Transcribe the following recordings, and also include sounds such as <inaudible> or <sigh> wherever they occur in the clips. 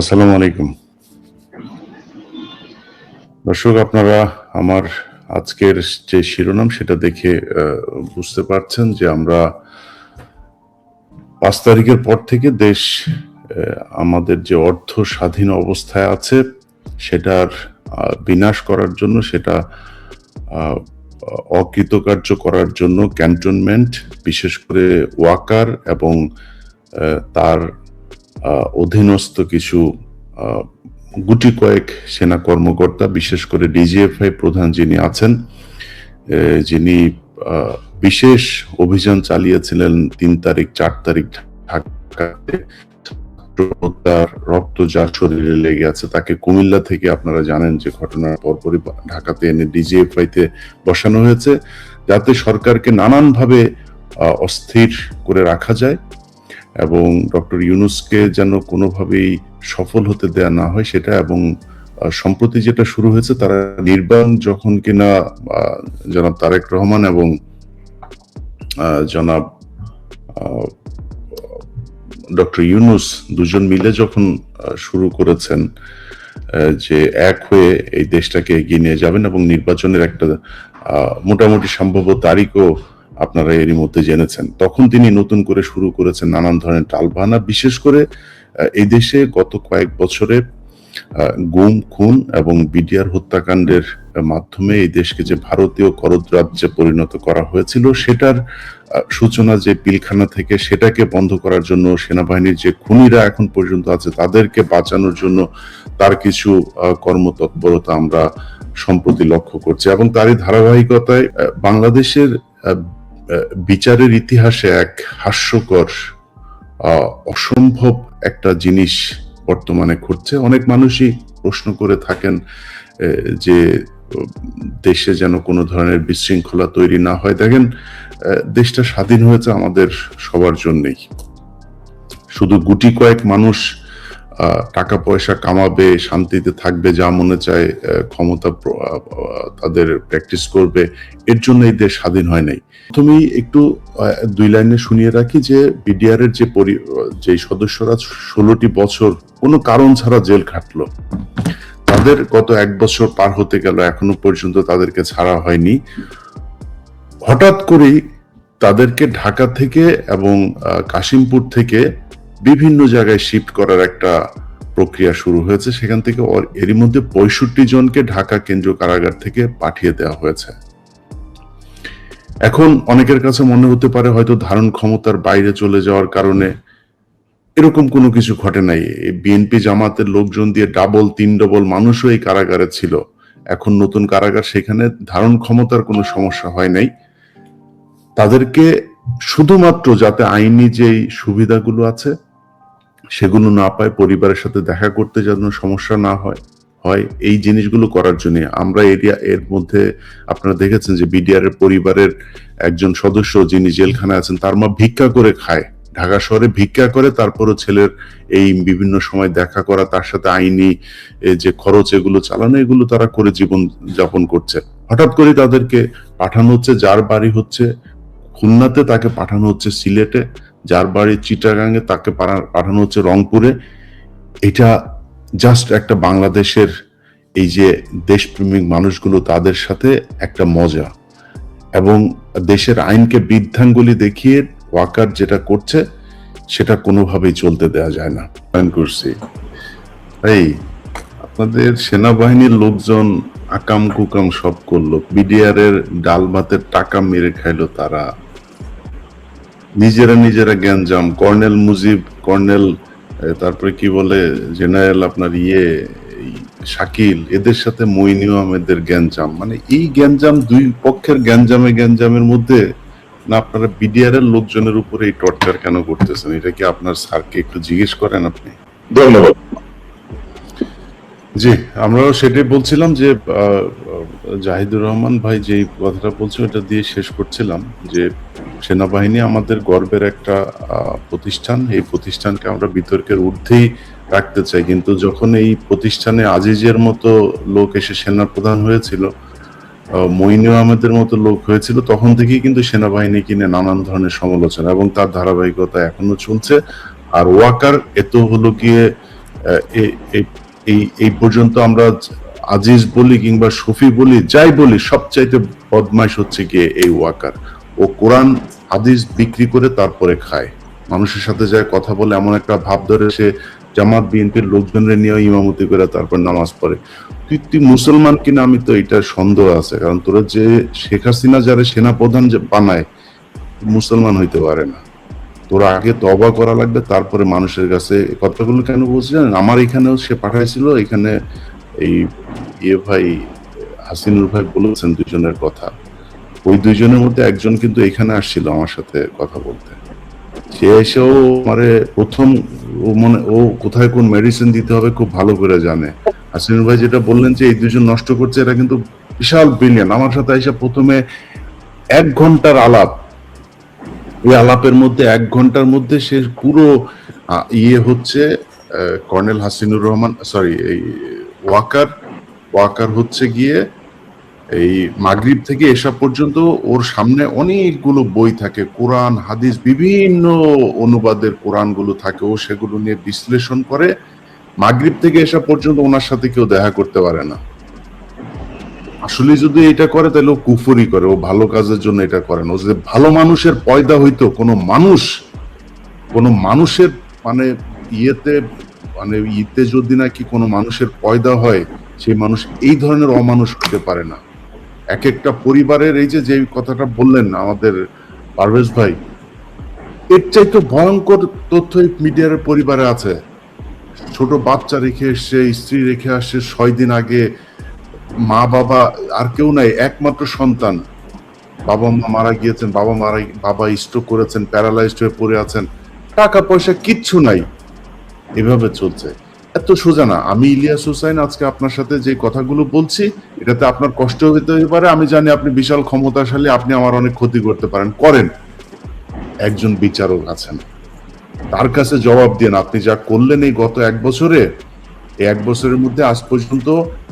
আসসালামু আলাইকুম। দর্শক, আপনারা আমার আজকের যে শিরোনাম, সেটা দেখে বুঝতে পারছেন যে আমরা পাঁচ তারিখের পর থেকে দেশ আমাদের যে অর্থ স্বাধীন অবস্থায় আছে, সেটার বিনাশ করার জন্য, সেটা অকৃতকার্য করার জন্য ক্যান্টনমেন্ট বিশেষ করে ওয়াকার এবং তার অধীনস্থ কিছু গুটি কয়েক সেনা কর্মকর্তা, বিশেষ করে ডিজিএফআই প্রধান যিনি আছেন যিনি বিশেষ অভিযান চালিয়েছিলেন তিন তারিখ, চার তারিখ ঢাকাতে। তার রক্ত যা শরীরে লেগে আছে, তাকে কুমিল্লা থেকে আপনারা জানেন যে ঘটনার পরপরই ঢাকাতে এনে ডিজিএফআই তে বসানো হয়েছে। যাতে সরকারকে নানানভাবে অস্থির করে রাখা যায়। এবং ডক্টর ইউনুসকে যেন কোনোভাবেই সফল হতে দেয়া না হয় সেটা এবং সম্প্রতি যেটা শুরু হয়েছে তারা নির্বাণ যখন কিনা জনাব তারেক রহমান এবং জনাব ডক্টর ইউনুস দুজন মিলে যখন শুরু করেছেন যে এক হয়ে এই দেশটাকে এগিয়ে নিয়ে যাবেন এবং নির্বাচনের একটা মোটামুটি সম্ভাব্য তারিখও আপনারা এরই মধ্যে জেনেছেন। তখন তিনি নতুন করে শুরু করেছেন নানান ধরনের টালবাহানা, বিশেষ করে এই দেশে গত কয়েক বছরে গুম, খুন এবং বিডিআর হত্যাকাণ্ডের মাধ্যমে এই দেশকে যে ভারতীয় করদ রাজ্যে পরিণত করা হয়েছিল, সেটার সূচনা যে পিলখানা থেকে সেটাকে বন্ধ করার জন্য সেনাবাহিনীর যে খুনিরা এখন পর্যন্ত আছে, তাদেরকে বাঁচানোর জন্য তার কিছু কর্মতৎপরতা আমরা সম্প্রতি লক্ষ্য করছি। এবং তারই ধারাবাহিকতায় বাংলাদেশের বিচারের ইতিহাসে এক হাস্যকর অসম্ভব একটা জিনিস বর্তমানে ঘটছে। অনেক মানুষই প্রশ্ন করে থাকেন যে, দেশে যেন কোনো ধরনের বিশৃঙ্খলা তৈরি না হয়। দেখেন দেশটা স্বাধীন হয়েছে আমাদের সবার জন্যই। শুধু গুটি কয়েক মানুষ টাকা পয়সা কামাবে, শান্তিতে থাকবে, যা মনে চায় ক্ষমতা তাদের প্র্যাকটিস করবে, এর জন্য এই দেশ স্বাধীন হয় নাই। তুমি একটু দুই লাইনে শুনিয়ে রাখি যে বিডিআর এর যে যে সদস্যরা ষোলোটি বছর কোনো কারণ ছাড়া জেল খাটলো, তাদের গত এক বছর পার হতে গেল, এখনও পর্যন্ত তাদেরকে ছাড়া হয়নি। হঠাৎ করেই তাদেরকে ঢাকা থেকে এবং কাশিমপুর থেকে বিভিন্ন জায়গায় শিফট করার একটা প্রক্রিয়া শুরু হয়েছে। সেখান থেকে এরই মধ্যে পঁয়ষট্টি জনকে ঢাকা কেন্দ্রীয় কারাগার থেকে পাঠিয়ে দেওয়া হয়েছে। এখন অনেকের কাছে মনে হতে পারে হয়তো ধারণ ক্ষমতার বাইরে চলে যাওয়ার কারণে এরকম কোনো কিছু ঘটে নাই। বিএনপি জামাতের লোকজন দিয়ে ডাবল তিন ডবল মানুষও এই কারাগারে ছিল। এখন নতুন কারাগার, সেখানে ধারণ ক্ষমতার কোনো সমস্যা হয় নাই। তাদেরকে শুধুমাত্র যাতে আইনি যেই সুবিধাগুলো আছে সেগুলো না পায় পরিবারের সাথে দেখা করতে যেন সমস্যা না হয় হয় এই জিনিসগুলো করার জন্য। আমরা এরিয়া এর মধ্যে আপনারা দেখেছেন যে বিডিআর পরিবারের একজন সদস্য যিনি জেলখানায় আছেন, তার মা ভিক্ষা করে খায়। ঢাকা শহরে ভিক্ষা করে, তারপরও ছেলের এই বিভিন্ন সময় দেখা করা, তার সাথে আইনি যে খরচ এগুলো চালানো, এগুলো তারা করে জীবন যাপন করছে। হঠাৎ করে তাদেরকে পাঠানো হচ্ছে, যার বাড়ি হচ্ছে খুলনাতে, তাকে পাঠানো হচ্ছে সিলেটে। যার বাড়ি চিটাগাঙ্গে তাকে পাঠানো হচ্ছে রংপুরে। এটা জাস্ট একটা বাংলাদেশের এই যে দেশপ্রেমিক মানুষগুলো তাদের সাথে একটা মজা। এবং দেশের আইনকে বৃদ্ধাঙ্গুলি দেখিয়ে ওয়াকার যেটা করছে সেটা কোনোভাবেই চলতে দেওয়া যায় না। করছি। এই আপনাদের সেনাবাহিনীর লোকজন আকাম কুকাম সব করল। বিডিআর এর ডাল ভাতের টাকা মেরে খাইলো তারা। নিজেরা নিজেরা গ্যাঞ্জাম। কর্নেল মুজিব কর্নেল তারপরে কি বলে জেনারেল আপনার ইয়ে শাকিল এদের সাথে মইনিউ আহমেদের গ্যাঞ্জাম। মানে এই গ্যাঞ্জাম দুই পক্ষের গ্যাঞ্জামে গ্যাঞ্জামের মধ্যে না আপনারা বিডিআর এর লোকজনের উপরে এই টর্চার কেন করতেছেন? এটা কি আপনার স্যারকে একটু জিজ্ঞেস করেন আপনি? ধন্যবাদ। জি আমরাও সেটাই বলছিলাম যে জাহিদুর রহমান ভাই যে কথাটা বলছে ওটা দিয়ে শেষ করছিলাম যে সেনাবাহিনী আমাদের গর্বের একটা প্রতিষ্ঠান। এই প্রতিষ্ঠানকে আমরা বিতর্কের ঊর্ধ্বেই রাখতে চাই। কিন্তু যখন এই প্রতিষ্ঠানে আজিজের মতো লোক এসে সেনা প্রধান হয়েছিল মঈনু আহমেদের মতো লোক হয়েছিল, তখন থেকেই কিন্তু সেনাবাহিনী কিনে নানান ধরনের সমালোচনা এবং তার ধারাবাহিকতা এখনও চলছে। আর ওয়াকার এত হলো গিয়ে এই এই পর্যন্ত আমরা আজিজ বলি কিংবা শফি বলি, যাই বলি, সবচাইতে বদমাইশ হচ্ছে গিয়ে এই ওয়াকার। ও কোরআন, হাদিস বিক্রি করে তারপরে খায়। মানুষের সাথে যায় কথা বলে এমন একটা ভাব ধরে সে জামাত, বিএনপির লোকজনের নিয়ে ইমামতি করে তারপর নামাজ পড়ে। তুই তুই মুসলমান কিনা আমি তো এটা সন্দেহ আছে, কারণ তোরা যে শেখ হাসিনা যারা সেনাপ্রধান যে বানায়, মুসলমান হইতে পারে না। তোরা আগে তবা করা লাগবে, তারপরে মানুষের কাছে কথাগুলো কেন বলছি জানেন? আমার এখানেও সে পাঠাইছিল, এখানে এই ইয়ে ভাই, হাসিনুর ভাই বলেছেন দুজনের কথা। ওই দুইজনের মধ্যে একজন কিন্তু এখানে আসছিল আমার সাথে কথা বলতে। সে এসেও মানে প্রথম ও মনে, ও কোথায় কোন মেডিসিন দিতে হবে খুব ভালো করে জানে। হাসিনুর ভাই যেটা বললেন যে এই দুজন নষ্ট করছে, এটা কিন্তু বিশাল ব্রিলিয়ান আমার সাথে এসে প্রথমে এক ঘণ্টার আলাপ। ওই আলাপের মধ্যে এক ঘণ্টার মধ্যে সে পুরো ইয়ে হচ্ছে কর্নেল হাসিনুর রহমান সরি এই, ওয়াকার ওয়াকার হচ্ছে গিয়ে এই মাগরিব থেকে এসা পর্যন্ত ওর সামনে অনেকগুলো বই থাকে, কোরআন, হাদিস, বিভিন্ন অনুবাদের কোরআনগুলো থাকে। ও সেগুলো নিয়ে বিশ্লেষণ করে মাগরিব থেকে এসা পর্যন্ত ওনার সাথে কেউ দেখা করতে পারে না। আসলে যদি এটা করে, তাহলে ও কুফরি করে, ও ভালো কাজের জন্য এটা করে না। ও যদি ভালো মানুষের পয়দা হইতো, কোনো মানুষ, কোনো মানুষের মানে ইয়েতে মানে ইতে যদি নাকি কোনো মানুষের পয়দা হয়, সেই মানুষ এই ধরনের অমানুষ হতে পারে না। এক একটা পরিবারের এই যে যে কথাটা বললেন আমাদের পারভেজ ভাই, এর চাইতে ভয়ঙ্কর তথ্য মিডিয়ার পরিবারে আছে। ছোট বাচ্চা রেখে এসছে, স্ত্রী রেখে আসছে, ছয় দিন আগে মা বাবা আর কেউ নাই, একমাত্র সন্তান। বাবা মা মারা গিয়েছেন, বাবা মারা, বাবা স্ট্রোক করেছেন প্যারালাইজড হয়ে পড়ে আছেন। টাকা পয়সা কিচ্ছু নাই। এভাবে চলছে। এত সোজা না। আমি ইলিয়াস হুসাইন, আজকে আপনার সাথে যে কথাগুলো বলছি, এটাতে আপনার কষ্ট হতে পারে। আমি জানি আপনি বিশাল ক্ষমতাশালী, আপনি আমার অনেক ক্ষতি করতে পারেন। করেন। একজন বিচারক আছেন। তার কাছে জবাব দিন। আপনি যা করলেন এই গত এক বছরে এক বছরের মধ্যে আজ পর্যন্ত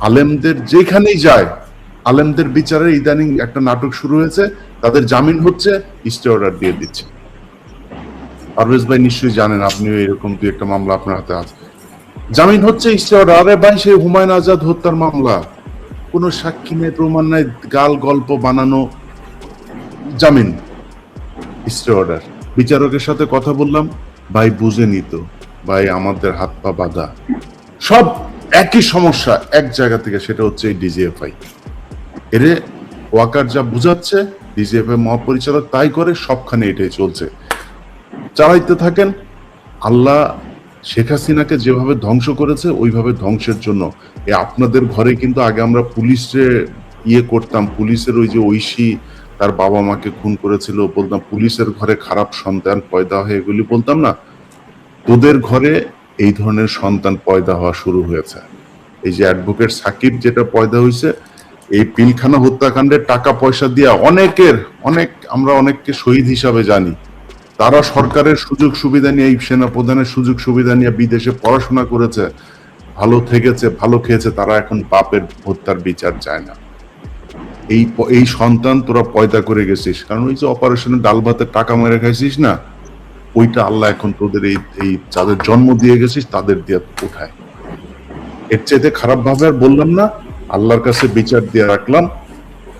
আলেমদের যেখানেই যায়, আলেমদের বিচারে ইদানিং একটা নাটক শুরু হয়েছে। তাদের জামিন হচ্ছে স্টে অর্ডার দিয়ে দিচ্ছে। পারভেজ ভাই নিশ্চয়ই জানেন, আপনিও এরকম দু একটা মামলা আপনার হাতে আছে। জামিন হচ্ছে অর্ডার আরে ভাই সেই হুমায়ুন আজাদ হত্যার মামলা। কোনো সাক্ষী নেই, প্রমাণ নাই, গাল গল্প বানানো জামিন। স্টে অর্ডার বিচারকের সাথে কথা বললাম, ভাই বুঝে নিত, ভাই আমাদের হাত পা বাঁধা। সব একই সমস্যা, এক জায়গা থেকে, সেটা হচ্ছে এই ডিজিএফআই। এরে ওয়াকার যা বুঝাচ্ছে, ডিজিএফআই মহাপরিচালক তাই করে সবখানে এটাই চলছে। চালাইতে থাকেন আল্লাহ শেখ হাসিনাকে যেভাবে ধ্বংস করেছে, ওইভাবে ধ্বংসের জন্য। এ আপনাদের ঘরে কিন্তু আগে আমরা পুলিশে ইয়ে করতাম, পুলিশের ওই যে ঐশী তার বাবা মাকে খুন করেছিল, বলতাম, পুলিশের ঘরে খারাপ সন্তান পয়দা হয়, এগুলি বলতাম না। তোদের ঘরে এই ধরনের সন্তান পয়দা হওয়া শুরু হয়েছে। এই যে অ্যাডভোকেট সাকিব যেটা পয়দা হয়েছে, এই পিলখানা হত্যাকাণ্ডের টাকা পয়সা দিয়া অনেকের, অনেক আমরা অনেককে শহীদ হিসাবে জানি। তারা সরকারের সুযোগ সুবিধা নিয়ে, এই সেনা প্রধানের সুযোগ সুবিধা নিয়ে বিদেশে পড়াশোনা করেছে, ভালো থেকেছে, ভালো খেয়েছে, তারা এখন বাপের হত্যার বিচার চায় না। এই এই সন্তান তোরা পয়দা করে গেছিস, কারণ ওই যে অপারেশনে ডাল ভাতের টাকা মেরে খাইছিস না, ওইটা আল্লাহ এখন তোদের এই এই যাদের জন্ম দিয়ে গেছিস, তাদের দিয়ে উঠায়। এর চাইতে খারাপ ভাবে আর বললাম না, আল্লাহর কাছে বিচার দিয়ে রাখলাম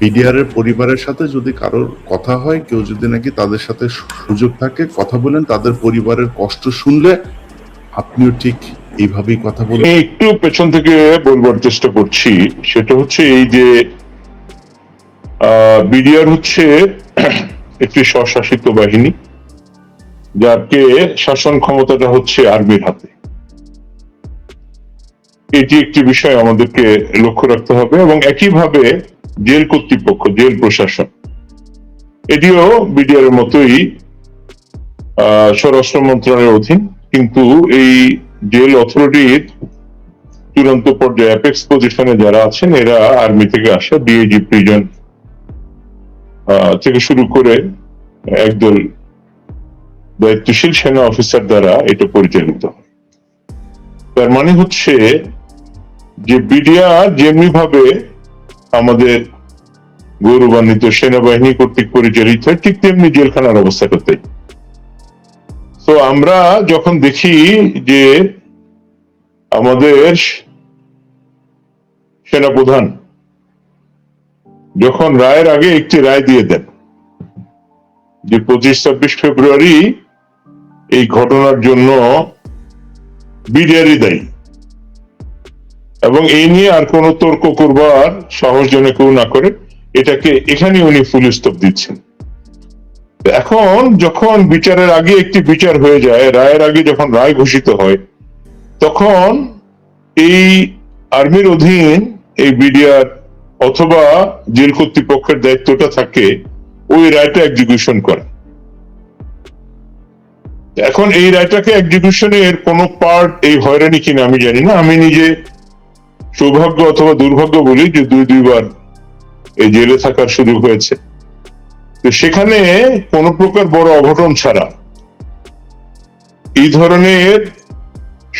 বিডিআর এর পরিবারের সাথে যদি কারোর কথা হয়, কেউ যদি নাকি তাদের সাথে সুযোগ থাকে, কথা বলেন, তাদের পরিবারের কষ্ট শুনলে আপনিও ঠিক এইভাবেই কথা বলবেন আমি একটু পেছন থেকে বলবার চেষ্টা করছি, সেটা হচ্ছে এই যে বিডিআর হচ্ছে <clears throat> একটি স্বশাসিত বাহিনী, যাকে শাসন ক্ষমতাটা হচ্ছে আর্মির হাতে। এটি একটি বিষয় আমাদেরকে লক্ষ্য রাখতে হবে এবং একইভাবে জেল কর্তৃপক্ষ, জেল প্রশাসন। এটিও বিডিআর মতোই স্বরাষ্ট্র মন্ত্রণালয়ের অধীন, কিন্তু এই জেল অথরিটির চূড়ান্ত পর্যায়ে অ্যাপেক্স পজিশনে যারা আছেন, এরা আর্মি থেকে আসা ডিএজি প্রিজন থেকে শুরু করে একদল দায়িত্বশীল সেনা অফিসার দ্বারা এটা পরিচালিত তার মানে হচ্ছে যে বিডিআর যেমনি ভাবে আমাদের গৌরবান্বিত সেনাবাহিনী কর্তৃক পরিচালিত হয় ঠিক তেমনি জেলখানার অবস্থাটা তাই তো আমরা যখন দেখি যে আমাদের সেনাপ্রধান যখন রায়ের আগে একটি রায় দিয়ে দেন যে পঁচিশ ছাব্বিশ ফেব্রুয়ারি এই ঘটনার জন্য বিডিআরই দায়ী। এবং এই নিয়ে আর কোনো তর্ক করবার সাহস যেন কেউ না করে, এটাকে এখানে উনি ফুল স্টপ দিচ্ছেন। এখন যখন বিচারের আগে একটি বিচার হয়ে যায়, রায়ের আগে যখন রায় ঘোষিত হয়, তখন এই আর্মির অধীন এই বিডিআর অথবা জেল কর্তৃপক্ষের দায়িত্বটা থাকে, ওই রায়টা এক্সিকিউশন করা। এখন এই রায়টাকে এক্সিকিউশনের কোন পার্ট এই হয়রানি কিনা আমি জানি না। আমি নিজে সৌভাগ্য অথবা দুর্ভাগ্য বলি যে দুই দুইবার এই জেলে থাকার সুযোগ হয়েছে। তো সেখানে কোন প্রকার বড় অঘটন ছাড়া এই ধরনের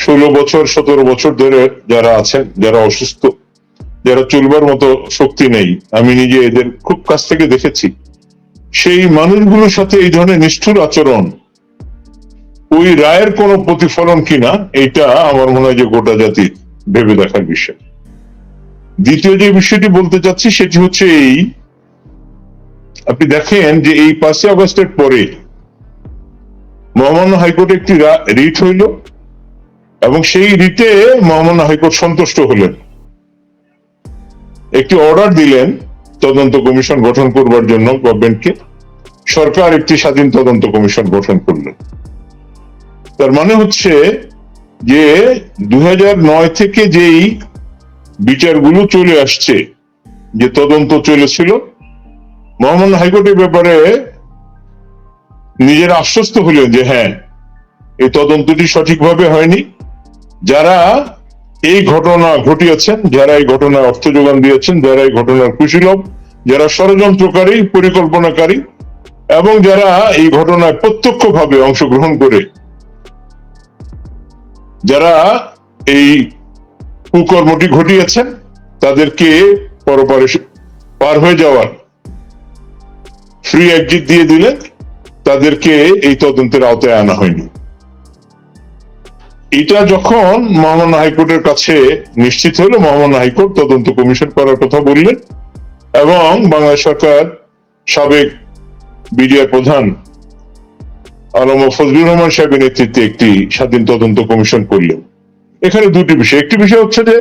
ষোলো বছর, সতেরো বছর ধরে যারা আছেন, যারা অসুস্থ, যারা চলবার মতো শক্তি নেই, আমি নিজে এদের খুব কাছ থেকে দেখেছি। সেই মানুষগুলোর সাথে এই ধরনের নিষ্ঠুর আচরণ, ওই রায়ের কোনো প্রতিফলন কিনা, এটা আমার মনে হয় যে গোটা জাতির ভেবে দেখার বিষয়। দ্বিতীয় যে বিষয়টি বলতে চাচ্ছি, সেটি হচ্ছে এই। আপনি দেখেন যে এই পাঁচই আগস্টের পরে মহামান্য হাইকোর্টে একটি রিট হইল এবং সেই রিটে মহামান্য হাইকোর্ট সন্তুষ্ট হলেন। একটি অর্ডার দিলেন তদন্ত কমিশন গঠন করবার জন্য গভর্নমেন্টকে। সরকার একটি স্বাধীন তদন্ত কমিশন গঠন করলেন তার মানে হচ্ছে যে দু হাজার নয় থেকে যেই বিচারগুলো চলে আসছে, যে তদন্ত চলেছিল, মহামান্য হাইকোর্টের ব্যাপারে নিজেরা আশ্বস্ত হলেন যে হ্যাঁ এই তদন্তটি সঠিকভাবে হয়নি। যারা এই ঘটনা ঘটিয়েছেন, যারা এই ঘটনায় অর্থ যোগান দিয়েছেন, যারা এই ঘটনার কুশীলভ যারা ষড়যন্ত্রকারী, পরিকল্পনাকারী, এবং যারা এই ঘটনায় প্রত্যক্ষভাবে অংশগ্রহণ করে, যারা এই কুকর্মটি ঘটিয়েছেন, তাদেরকে পরপারে পার হয়ে যাওয়ার ফ্রি এক্সিট দিয়ে দিলেন তাদেরকে এই তদন্তের আওতায় আনা হয়নি। এটা যখন মহামান্য হাইকোর্টের কাছে নিশ্চিত হলো, মহামান্য হাইকোর্ট তদন্ত কমিশন করার কথা বললেন এবং বাংলাদেশ সরকার সাবেক বিডিআর প্রধান আলম ফজলুর রহমান সাহেবের নেতৃত্বে একটি স্বাধীন তদন্ত কমিশন করলেন। এখানে দুটি বিষয়। একটি বিষয় হচ্ছে যে,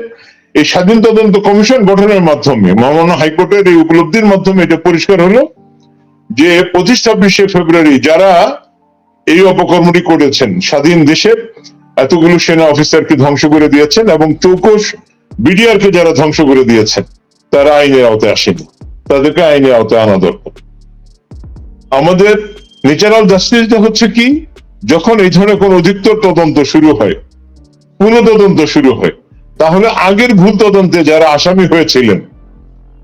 এই স্বাধীন তদন্ত কমিশন গঠনের মাধ্যমে, মহামান্য হাইকোর্টের এই উপলব্ধির মাধ্যমে এটা পরিষ্কার হলো যে, পঁচিশ ছাব্বিশে ফেব্রুয়ারি যারা এই অপকর্মটি করেছেন, স্বাধীন দেশের এতগুলো সেনা অফিসারকে ধ্বংস করে দিয়েছেন এবং চৌকস বিডিআর কে যারা ধ্বংস করে দিয়েছেন, তারা আইনের আওতায় আসেনি। তাদেরকে আইনের আওতায় আনা দরকার। আমাদের ন্যাচারাল জাস্টিসটা হচ্ছে কি, যখন এই ধরনের কোন অধিকতর তদন্ত শুরু হয় পুনঃ তদন্ত শুরু হয়। তাহলে আগের ভুল তদন্তে যারা আসামি হয়েছিলেন,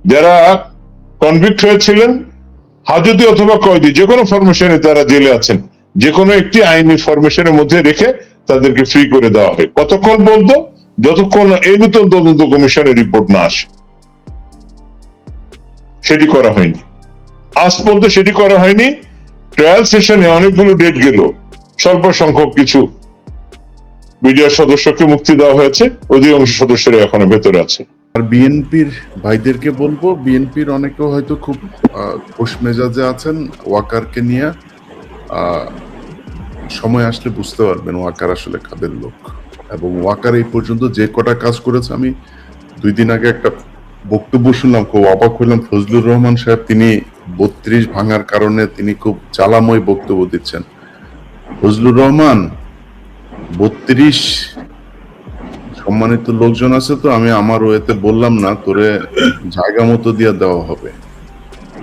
যারা কনভিক্ট হয়েছিলেন, হাজতি অথবা কয়েদি, যে কোনো ফরমেশনে তারা জেলে আছেন, যে কোনো একটি আইনি ফরমেশনের মধ্যে রেখে তাদেরকে ফ্রি করে দেওয়া হয়। কতক্ষণ পর্যন্ত যতক্ষণ এই নতুন তদন্ত কমিশনের রিপোর্ট না আসে। সেটি করা হয়নি। আজ পর্যন্ত সেটি করা হয়নি। ট্রায়াল সেশনে অনেকগুলো ডেট গেল। স্বল্প সংখ্যক কিছু বিডিআর সদস্যকে মুক্তি দেওয়া হয়েছে, অধিকাংশ সদস্যরা এখনও ভেতরে আছে। আর বিএনপির ভাইদেরকে বলব, বিএনপির অনেকে হয়তো খুব খোশ মেজাজে আছেন, ওয়াকারকে নিয়ে সময় আসলে বুঝতে পারবেন ওয়াকার আসলে কাদের লোক। এবং ওয়াকার এই পর্যন্ত যে কটা কাজ করেছে, আমি দুই দিন আগে একটা বক্তব্য শুনলাম, খুব অবাক হইলাম ফজলুর রহমান সাহেব, তিনি বত্রিশ ভাঙার কারণে তিনি খুব জ্বালাময় বক্তব্য দিচ্ছেন। ফজলুর রহমান বত্রিশ সম্মানিত লোকজন আছে তো, আমি আমার ওয়েতে বললাম না, তোরে জায়গা মতো দিয়ে দেওয়া হবে।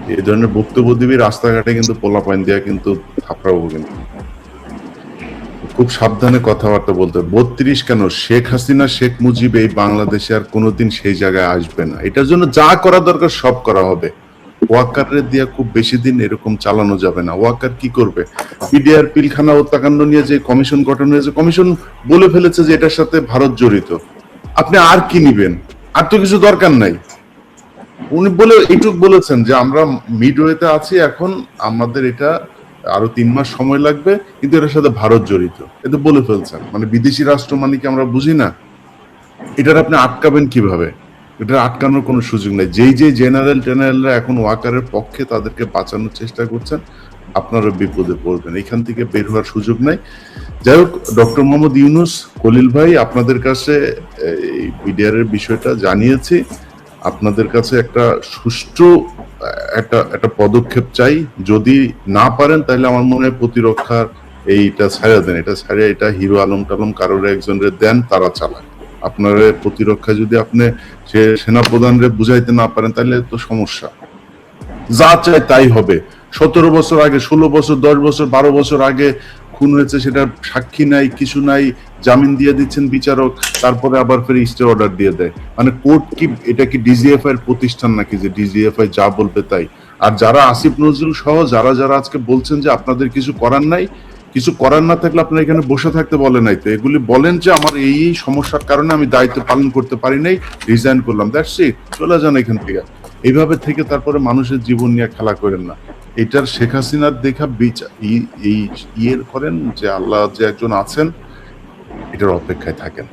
এই ধরনের বক্তব্য দিবি, রাস্তাঘাটে কিন্তু পোলা পাইন দিয়া কিন্তু থাপড়াবো কিন্তু। খুব সাবধানে কথাবার্তা বলতে বত্রিশ কেন? শেখ হাসিনা, শেখ মুজিব এই বাংলাদেশে আর কোনোদিন সেই জায়গায় আসবে না। এটার জন্য যা করা দরকার সব করা হবে। ওয়াকারের দিয়া খুব বেশি দিন এরকম চালানো যাবে না। ওয়াকার কি করবে? পিডিআর পিলখানা হত্যাকাণ্ড নিয়ে যে কমিশন গঠন হয়েছে, কমিশন বলে ফেলেছে যে এটার সাথে ভারত জড়িত। আপনি আর কি নিবেন? আর তো কিছু দরকার নাই। উনি বলে, এইটুক বলেছেন যে আমরা মিডওয়েতে আছি, এখন আমাদের এটা আরও তিন মাস সময় লাগবে, কিন্তু এটার সাথে ভারত জড়িত। এটা বলে ফেলছেন। মানে বিদেশি রাষ্ট্র মানে কি আমরা বুঝি না। এটার আপনি আটকাবেন কীভাবে? এটা আটকানোর কোনো সুযোগ নেই। যেই যে জেনারেল টেনারেলরা এখন ওয়াকারের পক্ষে তাদেরকে বাঁচানোর চেষ্টা করছেন, আপনারা বিপদে পড়বেন। এখান থেকে বের হওয়ার সুযোগ নাই। যাই হোক, ডক্টর মোহাম্মদ ইউনুস কলিল ভাই, আপনাদের কাছে, এই বিডিআর এর বিষয়টা জানিয়েছি। আপনাদের কাছে একটা সুষ্ঠু, একটা একটা পদক্ষেপ চাই। যদি না পারেন, তাহলে আমার মনে হয় প্রতিরক্ষার এইটা ছাড়া দেন। এটা ছাড়া এটা হিরো আলম টালম কারোর একজনের দেন, তারা চালায় আপনার প্রতিরক্ষা যদি আপনি সে সেনাপ্রধানরে বুঝাইতে না পারেন তাহলে তো সমস্যা। যা চাই তাই হবে। সতেরো বছর আগে, ষোলো বছর, দশ বছর, বারো বছর আগে খুন হয়েছে সেটা সাক্ষী নাই, কিছু নাই, জামিন দিয়ে দিচ্ছেন বিচারক, তারপরে আবার ফের স্টে অর্ডার দিয়ে দেয়। মানে কোর্ট কি, এটা কি ডিজিএফআই এর প্রতিষ্ঠান নাকি যে ডিজিএফআই যা বলবে তাই? আর যারা আসিফ নজরুল সহ, যারা যারা আজকে বলছেন যে আপনাদের কিছু করার নাই কিছু করার না থাকলে আপনারা এখানে বসে থাকতে বলে নাই তো। এগুলি বলেন যে আমার এই এই সমস্যার কারণে আমি দায়িত্ব পালন করতে পারি নাই রিজাইন করলাম। দ্যাটস ইট চলে যান এখান থেকে। এইভাবে থেকে তারপরে মানুষের জীবন নিয়ে খেলা করেন না। এটার শেখ হাসিনার দেখা বিচার এই ইয়ের করেন যে আল্লাহ যে একজন আছেন, এটার অপেক্ষায় থাকেন।